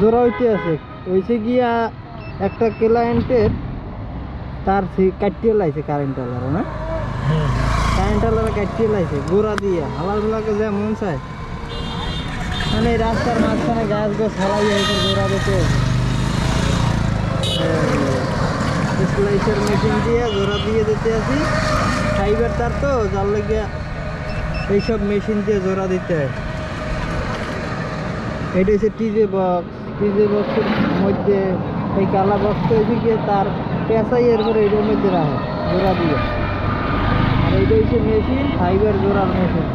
জোড়া হইতে আছে। হয়েছে গিয়া একটা ক্লায়েন্টের তার কাটিয়ে লাইছে কারেন্ট আলার না? কারেন্ট আলার কাটিয়ে লাইছে, গোড়া দিয়ে হালাল গুলাকে যা মন চায়। মানে রাস্তার মাঝখানে গাছ গাছ হালাই হয়েছে গোড়া দিতে স্লাইসার মেশিন দিয়ে জোড়া দিয়ে দিতে আছি। ফাইবার তার তো, যার লেগে এইসব মেশিন দিয়ে জোড়া দিতে হয়। এটা হচ্ছে টিজে বক্স। টিজে বক্সের মধ্যে এই কালা বক্সটা এদিকে তার পেঁচাই এর পরে এটার মধ্যে রাখে, জোড়া দিয়ে। আর এইটা হচ্ছে মেশিন, ফাইবার জোড়ার মেশিন।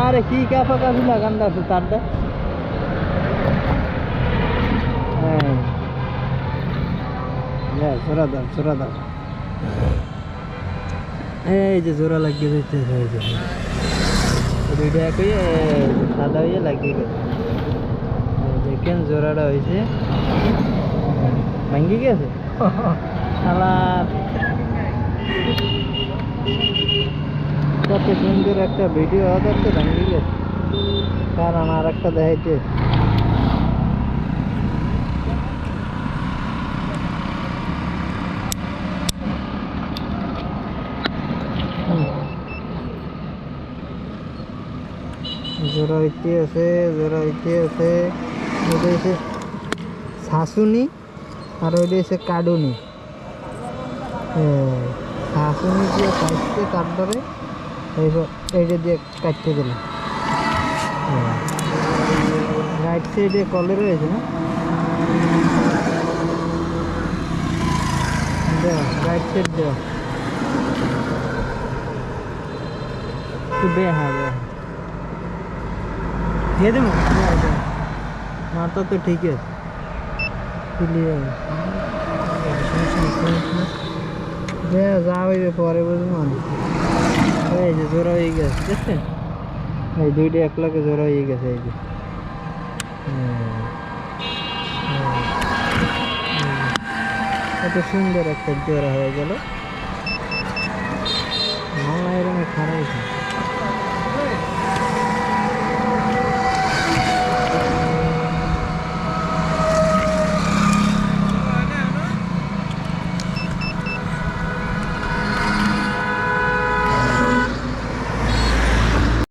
আরে কি কাপি লাগান আছে তারটা। হ্যাঁ। জোড়া দাও জোড়া দাও। এই যে জোড়া লাগিয়ে দুইটা একই সাদা হয়ে লাগিয়ে গেছে দেখেন জোড়াটা হয়েছে। ভাঙ্গি গেছে? শালার কত সুন্দর একটা ভিডিও দেখতে ভাঙ্গি গেছে। কারণ আর একটা দেখাইতে। জোড়া হইতে আছে, জোড়া হইতে আছে। ওটা হচ্ছে শাশুনি আর ওইটা হচ্ছে কাডুনি। শাশুনি দিয়ে কাটতে তারপরে এইসব এইটা দিয়ে কাটতে দিলাম রাইট সাইডে কলে রয়েছে না? দেওয়া রাইট সাইড দেওয়া। একটু হ্যাঁ হ্যাঁ দিয়ে দেবো? মাথা তো ঠিক আছে। ক্লিয়ার যা হইবে পরে বুঝব না। এই যে জোড়া হয়ে গেছে এই দুইটা এক লাখে জোড়া হয়ে গেছে, এই যে। কত সুন্দর একটা জোড়া হয়ে গেল। এরকম খারাপ